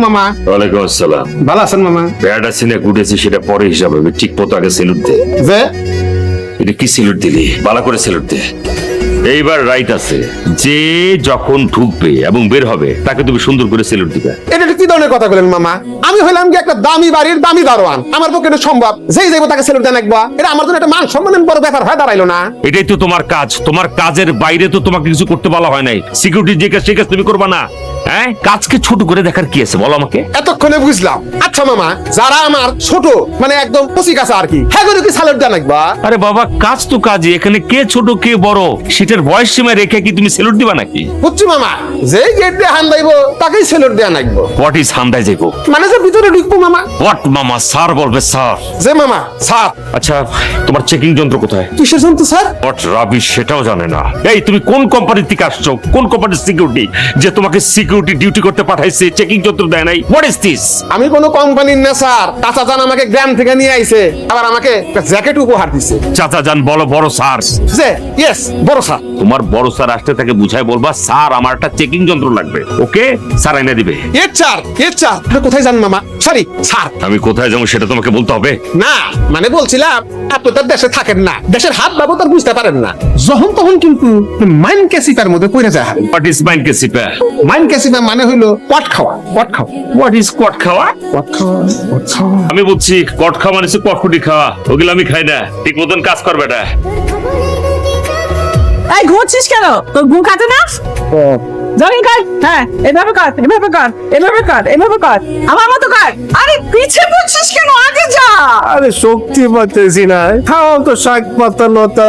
মামা। ওয়ালাইকুম আসসালাম। ভালো আছেন মামা? বেড়াটা সিনে কুটেছি সেটা পরে হিসাবে হবে। ঠিক মতো আগে সেলুট দে। যে? এটা কি সেলুট দিলি? ভালো করে সেলুট দে। এইবার রাইট আছে। যে যখন ঢুকবে এবং বের হবে তাকে তুমি সুন্দর করে সেলুট দিবে। এটা কি ধরনের কথা বলেন মামা? আমি হইলাম কি একটা দামি বাড়ির দামি দারোয়ান। আমার পক্ষে এটা সম্ভব। যেই যাইবো তাকে সেলুট দেন একবার এটা আমার জন্য একটা মান সম্মানের বড় ব্যাপার হয়ে দাঁড়াইলো না। এটাই তো তোমার কাজ। তোমার কাজের বাইরে তো তোমাকে কিছু করতে বলা হয় নাই। সিকিউরিটি যে কাজ সেই কাজ তুমি করবা না। হ্যাঁ? কাজকে ছোট করে দেখার কি আছে বলো আমাকে? এতক্ষণে বুঝলাম। আচ্ছা মামা যারা আমার ছোট মানে একদম পচি কাছে আর কি হ্যাঁ করে কি দেন একবার আরে বাবা কাজ তো কাজই এখানে কে ছোট কে বড়? সেটার বয়স সীমায় রেখে কি তুমি সেলুট দিবা নাকি? বুঝছি মামা যেই গেট দিয়ে হান দাইবো তাকেই সেলুট দেয়া নাকবো। ইজ হান্দাই যেগো মানে যে ভিতরে ঢুকবো মামা। হোয়াট মামা? স্যার বলবে স্যার যে মামা সাপ আচ্ছা তোমার চেকিং যন্ত্র কোথায়? কিসের জন্তু স্যার হোয়াট রাবিশ সেটাও জানে না। এই তুমি কোন কোম্পানির থেকে আসছো? কোন কোম্পানির সিকিউরিটি যে তোমাকে সিকিউরিটি ডিউটি করতে পাঠাইছে চেকিং যন্ত্র দেয় নাই? হোয়াট ইজ দিস আমি কোনো কোম্পানির না স্যার চাচা জান আমাকে গ্রাম থেকে নিয়ে আইছে। আবার আমাকে একটা জ্যাকেট উপহার দিছে। চাচা যান বলো বড় স্যার যে ইয়েস বড় স্যার তোমার বড় স্যার আসতে তাকে বুঝায় বলবা স্যার আমার একটা চেকিং যন্ত্র লাগবে। ওকে স্যার এনে দিবে। এর চার এর আপনি কোথায় যান মামা? Sorry sir. আমি কোথায় যাব সেটা তোমাকে বলতে হবে? না মানে বলছিলাম আপনি তার দেশে থাকেন না। দেশের হাত বাবু তার বুঝতে পারেন না। যখন তখন কিন্তু মাইন ক্যাসিপার মধ্যে পড়ে যায়। হোয়াট ইজ মাইন ক্যাসিপা মানে হইল পট খাওয়া পট খাওয়া। হোয়াট ইজ কট খাওয়া? পট খাওয়া পট খাওয়া। আমি বলছি কট খাওয়া মানে কটকুটি খাওয়া। ওগুলো আমি খাই না। ঠিক মতন কাজ করবে না। এই ঘুরছিস কেন? তোর ঘুম খাতে না? জগিং কর। হ্যাঁ এভাবে কর এভাবে কর এভাবে কর এভাবে কর। আমার মতো কর। আরে পিছে পড়ছিস কেন? আগে যা। আরে শক্তি পাচ্ছি না। খাও তো শাক পাতা লতা